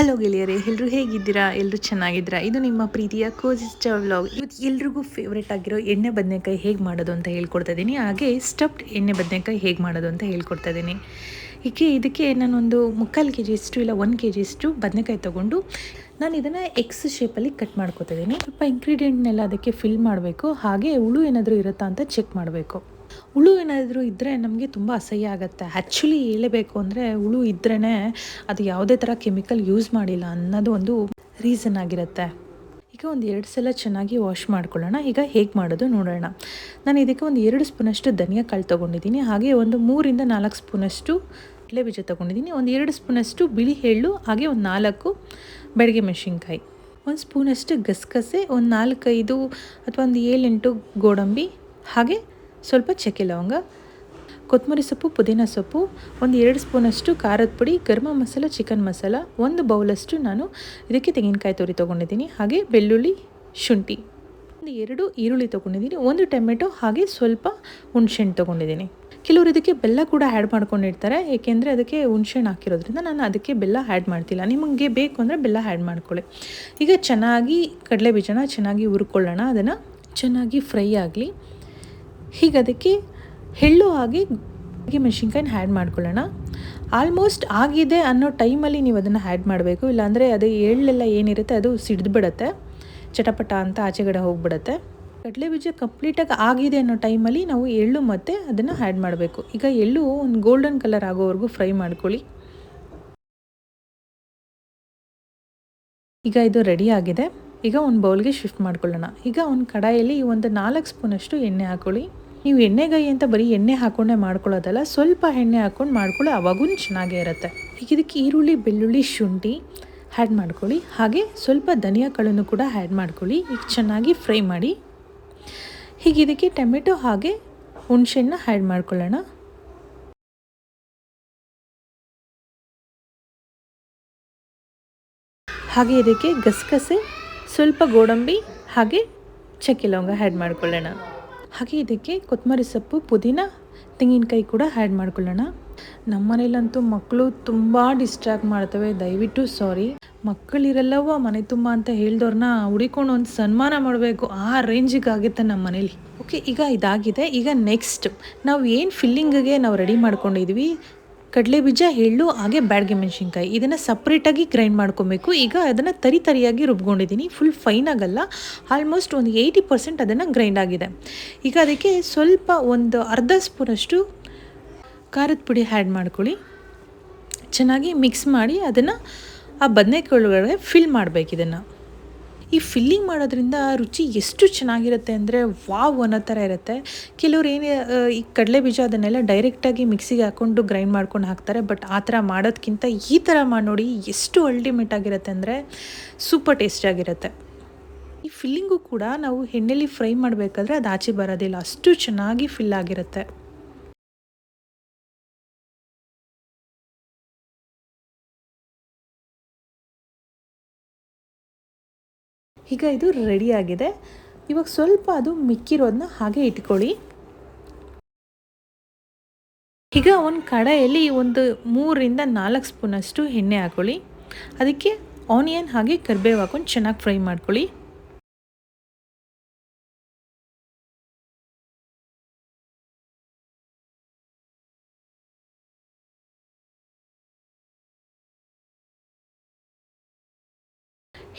Hello ಗೆಳೆಯರೇ ಎಲ್ಲರೂ ಹೇಗಿದ್ದೀರಾ? ಎಲ್ಲರೂ ಚೆನ್ನಾಗಿದ್ದೀರಾ? ಇದು ನಿಮ್ಮ ಪ್ರೀತಿಯ ಕೋಸಿಸ್ಟ ವ್ಲಾಗ್ ಇವತ್ತು ಎಲ್ರಿಗೂ ಫೇವ್ರೇಟ್ ಆಗಿರೋ ಎಣ್ಣೆ ಬದನೆಕಾಯಿ ಹೇಗೆ ಮಾಡೋದು ಅಂತ ಹೇಳ್ಕೊಡ್ತಾ ಇದ್ದೀನಿ. ಹಾಗೆ ಸ್ಟಫ್ಡ್ ಎಣ್ಣೆ ಬದನೆಕಾಯಿ ಹೇಗೆ ಮಾಡೋದು ಅಂತ ಹೇಳ್ಕೊಡ್ತಾ ಇದ್ದೀನಿ. ಹೀಗೆ ಇದಕ್ಕೆ ನಾನೊಂದು ಮುಕ್ಕಾಲು ಕೆ ಜಿಯಷ್ಟು ಇಲ್ಲ ಒಂದು ಕೆ ಜಿಯಷ್ಟು ಬದನೆಕಾಯಿ ತೊಗೊಂಡು ನಾನು ಇದನ್ನು ಎಕ್ಸ್ ಶೇಪಲ್ಲಿ ಕಟ್ ಮಾಡ್ಕೊತಾ ಇದ್ದೀನಿ. ಸ್ವಲ್ಪ ಇಂಗ್ರೀಡಿಯೆಂಟ್ನೆಲ್ಲ ಅದಕ್ಕೆ ಫಿಲ್ ಮಾಡಬೇಕು. ಹಾಗೆ ಹುಳು ಏನಾದರೂ ಇರುತ್ತಾ ಅಂತ ಚೆಕ್ ಮಾಡಬೇಕು. ಹುಳು ಏನಾದರೂ ಇದ್ದರೆ ನಮಗೆ ತುಂಬ ಅಸಹ್ಯ ಆಗುತ್ತೆ. ಆ್ಯಕ್ಚುಲಿ ಹೇಳಬೇಕು ಅಂದರೆ ಹುಳು ಇದ್ರೇ ಅದು ಯಾವುದೇ ಥರ ಕೆಮಿಕಲ್ ಯೂಸ್ ಮಾಡಿಲ್ಲ ಅನ್ನೋದು ಒಂದು ರೀಸನ್ ಆಗಿರುತ್ತೆ. ಈಗ ಒಂದು ಎರಡು ಸಲ ಚೆನ್ನಾಗಿ ವಾಶ್ ಮಾಡ್ಕೊಳ್ಳೋಣ. ಈಗ ಹೇಗೆ ಮಾಡೋದು ನೋಡೋಣ. ನಾನು ಇದಕ್ಕೆ ಒಂದು ಎರಡು ಸ್ಪೂನಷ್ಟು ಧನಿಯಾ ಕಾಳು ತೊಗೊಂಡಿದ್ದೀನಿ. ಹಾಗೆ ಒಂದು ಮೂರಿಂದ ನಾಲ್ಕು ಸ್ಪೂನಷ್ಟು ಕಡಲೆ ಬೀಜ ತೊಗೊಂಡಿದ್ದೀನಿ. ಒಂದು ಎರಡು ಸ್ಪೂನಷ್ಟು ಬಿಳಿ ಎಳ್ಳು ಹಾಗೆ ಒಂದು ನಾಲ್ಕು ಬೆಳಗ್ಗೆ ಮೆಣಸಿನ್ಕಾಯಿ. ಒಂದು ಸ್ಪೂನಷ್ಟು ಗಸಗಸೆ, ಒಂದು ನಾಲ್ಕೈದು ಅಥವಾ ಒಂದು ಏಳೆಂಟು ಗೋಡಂಬಿ, ಹಾಗೆ ಸ್ವಲ್ಪ ಚಕ್ಕೆ ಲವಂಗ, ಕೊತ್ತಂಬರಿ ಸೊಪ್ಪು, ಪುದೀನ ಸೊಪ್ಪು, ಒಂದು ಎರಡು ಸ್ಪೂನಷ್ಟು ಖಾರದ ಪುಡಿ ಗರ್ಮ ಮಸಾಲ, ಚಿಕನ್ ಮಸಾಲ, ಒಂದು ಬೌಲಷ್ಟು ನಾನು ಇದಕ್ಕೆ ತೆಂಗಿನಕಾಯಿ ತುರಿ ತೊಗೊಂಡಿದ್ದೀನಿ, ಹಾಗೆ ಬೆಳ್ಳುಳ್ಳಿ ಶುಂಠಿ. ಒಂದು ಎರಡು ಈರುಳ್ಳಿ ತೊಗೊಂಡಿದ್ದೀನಿ, ಒಂದು ಟೊಮೆಟೊ, ಹಾಗೆ ಸ್ವಲ್ಪ ಹುಣ್ಸೆಹಣ್ಣು ತೊಗೊಂಡಿದ್ದೀನಿ. ಕೆಲವರು ಇದಕ್ಕೆ ಬೆಲ್ಲ ಕೂಡ ಆ್ಯಡ್ ಮಾಡ್ಕೊಂಡಿರ್ತಾರೆ, ಏಕೆಂದರೆ ಅದಕ್ಕೆ ಹುಣ್ಸೆಹಣ್ಣು ಹಾಕಿರೋದ್ರಿಂದ ನಾನು ಅದಕ್ಕೆ ಬೆಲ್ಲ ಆ್ಯಡ್ ಮಾಡ್ತಿಲ್ಲ. ನಿಮಗೆ ಬೇಕು ಅಂದರೆ ಬೆಲ್ಲ ಆ್ಯಡ್ ಮಾಡ್ಕೊಳ್ಳಿ. ಈಗ ಚೆನ್ನಾಗಿ ಕಡಲೆ ಬೀಜನ ಚೆನ್ನಾಗಿ ಹುರ್ಕೊಳ್ಳೋಣ, ಅದನ್ನು ಚೆನ್ನಾಗಿ ಫ್ರೈ ಆಗಲಿ. ಹೀಗೆ ಅದಕ್ಕೆ ಎಳ್ಳು ಆಗಿ ಮೆಣಸಿನ್ಕಾಯಿನ ಆ್ಯಡ್ ಮಾಡ್ಕೊಳ್ಳೋಣ. ಆಲ್ಮೋಸ್ಟ್ ಆಗಿದೆ ಅನ್ನೋ ಟೈಮಲ್ಲಿ ನೀವು ಅದನ್ನು ಆ್ಯಡ್ ಮಾಡಬೇಕು. ಇಲ್ಲಾಂದರೆ ಅದು ಎಳ್ಳೆಲ್ಲ ಏನಿರುತ್ತೆ ಅದು ಸಿಡಿದ್ಬಿಡತ್ತೆ. ಬಿಡುತ್ತೆ ಚಟಪಟ ಅಂತ ಆಚೆಗಡೆ ಹೋಗ್ಬಿಡುತ್ತೆ. ಕಡಲೆ ಬೀಜ ಕಂಪ್ಲೀಟಾಗಿ ಆಗಿದೆ ಅನ್ನೋ ಟೈಮಲ್ಲಿ ನಾವು ಎಳ್ಳು ಮತ್ತು ಅದನ್ನು ಆ್ಯಡ್ ಮಾಡಬೇಕು. ಈಗ ಎಳ್ಳು ಒಂದು ಗೋಲ್ಡನ್ ಕಲರ್ ಆಗೋವರೆಗೂ ಫ್ರೈ ಮಾಡ್ಕೊಳ್ಳಿ. ಈಗ ಇದು ರೆಡಿ ಆಗಿದೆ. ಈಗ ಒಂದು ಬೌಲ್ಗೆ ಶಿಫ್ಟ್ ಮಾಡ್ಕೊಳ್ಳೋಣ. ಈಗ ಒಂದು ಕಡಾಯಲ್ಲಿ ಒಂದು ನಾಲ್ಕು ಸ್ಪೂನಷ್ಟು ಎಣ್ಣೆ ಹಾಕೊಳ್ಳಿ. ನೀವು ಎಣ್ಣೆಗಾಯಿ ಅಂತ ಬರೀ ಎಣ್ಣೆ ಹಾಕೊಂಡೇ ಮಾಡ್ಕೊಳ್ಳೋದಲ್ಲ, ಸ್ವಲ್ಪ ಎಣ್ಣೆ ಹಾಕೊಂಡು ಮಾಡ್ಕೊಳ್ಳಿ ಅವಾಗೂ ಚೆನ್ನಾಗೇ ಇರುತ್ತೆ. ಈಗ ಇದಕ್ಕೆ ಈರುಳ್ಳಿ, ಬೆಳ್ಳುಳ್ಳಿ, ಶುಂಠಿ ಆ್ಯಡ್ ಮಾಡ್ಕೊಳ್ಳಿ. ಹಾಗೆ ಸ್ವಲ್ಪ ಧನಿಯಾ ಕಾಳನ್ನು ಕೂಡ ಆ್ಯಡ್ ಮಾಡ್ಕೊಳ್ಳಿ. ಈಗ ಚೆನ್ನಾಗಿ ಫ್ರೈ ಮಾಡಿ. ಈಗ ಇದಕ್ಕೆ ಟೊಮೆಟೊ ಹಾಗೆ ಹುಣಸೆಹಣ್ಣು ಆ್ಯಡ್ ಮಾಡ್ಕೊಳ್ಳೋಣ. ಹಾಗೆ ಇದಕ್ಕೆ ಗಸಗಸೆ, ಸ್ವಲ್ಪ ಗೋಡಂಬಿ ಹಾಗೆ ಚಕ್ಕೆ ಲವಂಗ ಆ್ಯಡ್ ಮಾಡ್ಕೊಳ್ಳೋಣ. ಹಾಗೆ ಇದಕ್ಕೆ ಕೊತ್ತಂಬರಿ ಸೊಪ್ಪು, ಪುದೀನ, ತೆಂಗಿನಕಾಯಿ ಕೂಡ ಆ್ಯಡ್ ಮಾಡ್ಕೊಳ್ಳೋಣ. ನಮ್ಮ ಮನೇಲಂತೂ ಮಕ್ಕಳು ತುಂಬ ಡಿಸ್ಟ್ರಾಕ್ಟ್ ಮಾಡ್ತವೆ. ದಯವಿಟ್ಟು ಸಾರಿ ಮಕ್ಕಳಿರಲ್ಲವ ಮನೆ ತುಂಬ ಅಂತ ಹೇಳ್ದವ್ರನ್ನ ಹುಡಿಕೊಂಡು ಒಂದು ಸನ್ಮಾನ ಮಾಡಬೇಕು. ಆ ರೇಂಜಿಗೆ ಆಗುತ್ತೆ ನಮ್ಮ ಮನೇಲಿ. ಓಕೆ ಈಗ ಇದಾಗಿದೆ. ಈಗ ನೆಕ್ಸ್ಟ್ ನಾವು ಏನು ಫಿಲ್ಲಿಂಗಿಗೆ ನಾವು ರೆಡಿ ಮಾಡ್ಕೊಂಡಿದ್ವಿ? ಕಡಲೆ ಬೀಜ, ಎಳ್ಳು, ಹಾಗೆ ಬ್ಯಾಡ್ಗೆ ಮೆಣಸಿನ್ಕಾಯಿ. ಇದನ್ನು ಸಪ್ರೇಟಾಗಿ ಗ್ರೈಂಡ್ ಮಾಡ್ಕೊಬೇಕು. ಈಗ ಅದನ್ನು ತರಿ ತರಿಯಾಗಿ ರುಬ್ಕೊಂಡಿದ್ದೀನಿ ಫುಲ್ ಫೈನ್ ಆಗಲ್ಲ. ಆಲ್ಮೋಸ್ಟ್ ಒಂದು ಏಯ್ಟಿ ಪರ್ಸೆಂಟ್ ಅದನ್ನು ಗ್ರೈಂಡ್ ಆಗಿದೆ. ಈಗ ಅದಕ್ಕೆ ಸ್ವಲ್ಪ ಒಂದು ಅರ್ಧ ಸ್ಪೂನಷ್ಟು ಖಾರದ ಪುಡಿ ಆ್ಯಡ್ ಮಾಡ್ಕೊಳ್ಳಿ. ಚೆನ್ನಾಗಿ ಮಿಕ್ಸ್ ಮಾಡಿ ಅದನ್ನು ಆ ಬದನೆಕಾಯಿ ಒಳಗಡೆ ಫಿಲ್ ಮಾಡಬೇಕು ಇದನ್ನು. ಈ ಫಿಲ್ಲಿಂಗ್ ಮಾಡೋದ್ರಿಂದ ರುಚಿ ಎಷ್ಟು ಚೆನ್ನಾಗಿರುತ್ತೆ ಅಂದರೆ ವಾವ್ ಅನ್ನೋ ಥರ ಇರುತ್ತೆ. ಕೆಲವ್ರು ಏನು ಈ ಕಡಲೆ ಬೀಜ ಅದನ್ನೆಲ್ಲ ಡೈರೆಕ್ಟಾಗಿ ಮಿಕ್ಸಿಗೆ ಹಾಕ್ಕೊಂಡು ಗ್ರೈಂಡ್ ಮಾಡ್ಕೊಂಡು ಹಾಕ್ತಾರೆ ಬಟ್ ಆ ಥರ ಮಾಡೋದಕ್ಕಿಂತ ಈ ಥರ ಮಾಡಿ ನೋಡಿ ಎಷ್ಟು ಅಲ್ಟಿಮೇಟ್ ಆಗಿರುತ್ತೆ ಅಂದರೆ ಸೂಪರ್ ಟೇಸ್ಟಿಯಾಗಿರುತ್ತೆ ಈ ಫಿಲ್ಲಿಂಗು ಕೂಡ ನಾವು ಎಣ್ಣೆಲಿ ಫ್ರೈ ಮಾಡಬೇಕಾದ್ರೆ ಅದು ಆಚೆ ಬರೋದಿಲ್ಲ, ಅಷ್ಟು ಚೆನ್ನಾಗಿ ಫಿಲ್ ಆಗಿರುತ್ತೆ. ಈಗ ಇದು ರೆಡಿಯಾಗಿದೆ ಇವಾಗ ಸ್ವಲ್ಪ ಅದು ಮಿಕ್ಕಿರೋದನ್ನ ಹಾಗೆ ಇಟ್ಕೊಳ್ಳಿ. ಈಗ ಒಂದು ಕಡೆಯಲ್ಲಿ ಒಂದು ಮೂರರಿಂದ ನಾಲ್ಕು ಸ್ಪೂನಷ್ಟು ಎಣ್ಣೆ ಹಾಕೊಳ್ಳಿ. ಅದಕ್ಕೆ ಆನಿಯನ್ ಹಾಗೆ ಕರಿಬೇವು ಹಾಕೊಂಡು ಚೆನ್ನಾಗಿ ಫ್ರೈ ಮಾಡ್ಕೊಳ್ಳಿ.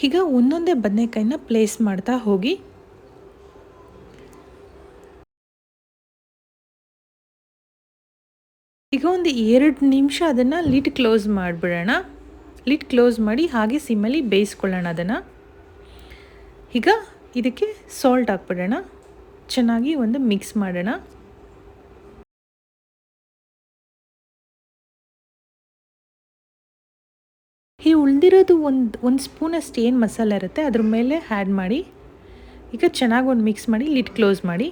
ಈಗ ಒಂದೊಂದೇ ಬದನೆಕಾಯಿನ ಪ್ಲೇಸ್ ಮಾಡ್ತಾ ಹೋಗಿ. ಈಗ ಒಂದು ಎರಡು ನಿಮಿಷ ಅದನ್ನು ಲಿಡ್ ಕ್ಲೋಸ್ ಮಾಡಿಬಿಡೋಣ. ಲಿಡ್ ಕ್ಲೋಸ್ ಮಾಡಿ ಹಾಗೆ ಸಿಮ್ಮಲ್ಲಿ ಬೇಯಿಸ್ಕೊಳ್ಳೋಣ ಅದನ್ನು. ಈಗ ಇದಕ್ಕೆ ಸಾಲ್ಟ್ ಹಾಕ್ಬಿಡೋಣ. ಚೆನ್ನಾಗಿ ಒಂದು ಮಿಕ್ಸ್ ಮಾಡೋಣ. ಈ ಉಳಿದಿರೋದು ಒಂದು ಒಂದು ಸ್ಪೂನ್ ಅಷ್ಟು ಏನು ಮಸಾಲೆ ಇರುತ್ತೆ, ಅದ್ರ ಮೇಲೆ ಆ್ಯಡ್ ಮಾಡಿ, ಈಗ ಚೆನ್ನಾಗಿ ಒಂದು ಮಿಕ್ಸ್ ಮಾಡಿ ಲಿಡ್ ಕ್ಲೋಸ್ ಮಾಡಿ.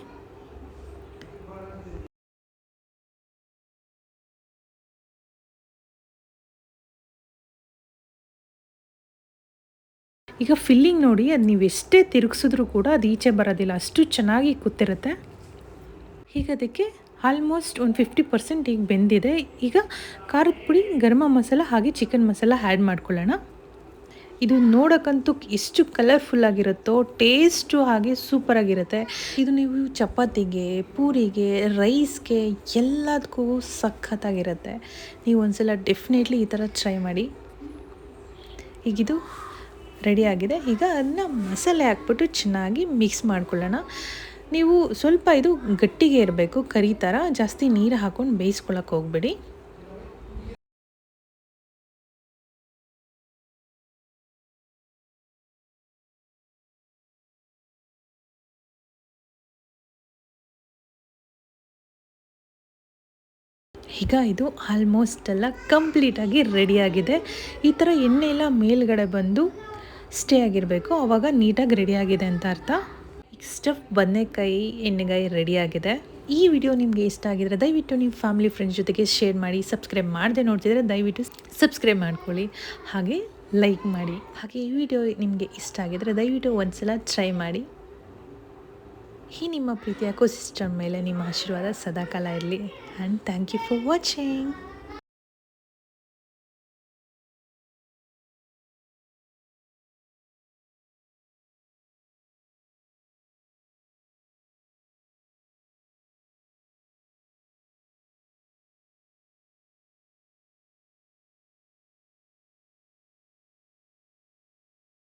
ಈಗ ಫಿಲ್ಲಿಂಗ್ ನೋಡಿ, ಅದು ನೀವು ಎಷ್ಟೇ ತಿರುಗಿಸಿದ್ರೂ ಕೂಡ ಅದು ಈಚೆ ಬರೋದಿಲ್ಲ, ಅಷ್ಟು ಚೆನ್ನಾಗಿ ಕೂತಿರುತ್ತೆ ಈಗ ಅದಕ್ಕೆ ಆಲ್ಮೋಸ್ಟ್ ಒಂದು ಫಿಫ್ಟಿ ಪರ್ಸೆಂಟ್ ಈಗ ಬೆಂದಿದೆ. ಈಗ ಖಾರದ ಪುಡಿ ಗರಮ ಮಸಾಲ ಹಾಗೆ ಚಿಕನ್ ಮಸಾಲ ಆ್ಯಡ್ ಮಾಡ್ಕೊಳ್ಳೋಣ. ಇದು ನೋಡೋಕ್ಕಂತೂ ಎಷ್ಟು ಕಲರ್ಫುಲ್ ಆಗಿರುತ್ತೋ ಟೇಸ್ಟು ಹಾಗೆ ಸೂಪರಾಗಿರುತ್ತೆ ಇದು ನೀವು ಚಪಾತಿಗೆ, ಪೂರಿಗೆ ರೈಸ್ಗೆ ಎಲ್ಲದಕ್ಕೂ ಸಖತ್ತಾಗಿರುತ್ತೆ. ನೀವು ಒಂದ್ಸಲ ಡೆಫಿನೆಟ್ಲಿ ಈ ಥರ ಟ್ರೈ ಮಾಡಿ. ಈಗಿದು ರೆಡಿ ಆಗಿದೆ. ಈಗ ಅದನ್ನ ಮಸಾಲೆ ಹಾಕ್ಬಿಟ್ಟು ಚೆನ್ನಾಗಿ ಮಿಕ್ಸ್ ಮಾಡ್ಕೊಳ್ಳೋಣ. ನೀವು ಸ್ವಲ್ಪ ಇದು ಗಟ್ಟಿಗೆ ಇರಬೇಕು, ಕರಿ ಥರ ಜಾಸ್ತಿ ನೀರು ಹಾಕ್ಕೊಂಡು ಬೇಯಿಸ್ಕೊಳಕ್ಕೆ ಹೋಗ್ಬೇಡಿ. ಈಗ ಇದು ಆಲ್ಮೋಸ್ಟ್ ಎಲ್ಲ ಕಂಪ್ಲೀಟಾಗಿ ರೆಡಿಯಾಗಿದೆ ಈ ಥರ ಎಣ್ಣೆ ಎಲ್ಲ ಮೇಲ್ಗಡೆ ಬಂದು ಸ್ಟೇ ಆಗಿರಬೇಕು. ಆವಾಗ ನೀಟಾಗಿ ರೆಡಿಯಾಗಿದೆ ಅಂತ ಅರ್ಥ. ಸ್ಟಫ್ ಬದನೆಕಾಯಿ ಎಣ್ಣೆಗಾಯಿ ರೆಡಿಯಾಗಿದೆ ಈ ವಿಡಿಯೋ ನಿಮಗೆ ಇಷ್ಟ ಆಗಿದ್ರೆ ದಯವಿಟ್ಟು ನಿಮ್ಮ ಫ್ಯಾಮಿಲಿ ಫ್ರೆಂಡ್ಸ್ ಜೊತೆಗೆ ಶೇರ್ ಮಾಡಿ ಸಬ್ಸ್ಕ್ರೈಬ್ ಮಾಡದೆ ನೋಡ್ತಿದ್ರೆ ದಯವಿಟ್ಟು ಸಬ್ಸ್ಕ್ರೈಬ್ ಮಾಡ್ಕೊಳ್ಳಿ. ಹಾಗೆ ಲೈಕ್ ಮಾಡಿ. ಹಾಗೆ ಈ ವಿಡಿಯೋ ನಿಮಗೆ ಇಷ್ಟ ಆಗಿದ್ರೆ ದಯವಿಟ್ಟು ಒಂದ್ಸಲ ಟ್ರೈ ಮಾಡಿ. ಈ ನಿಮ್ಮ ಪ್ರೀತಿಯ ಸಿಸ್ಟಮ್ ಮೇಲೆ ನಿಮ್ಮ ಆಶೀರ್ವಾದ ಸದಾಕಾಲ ಇರಲಿ. And thank you for watching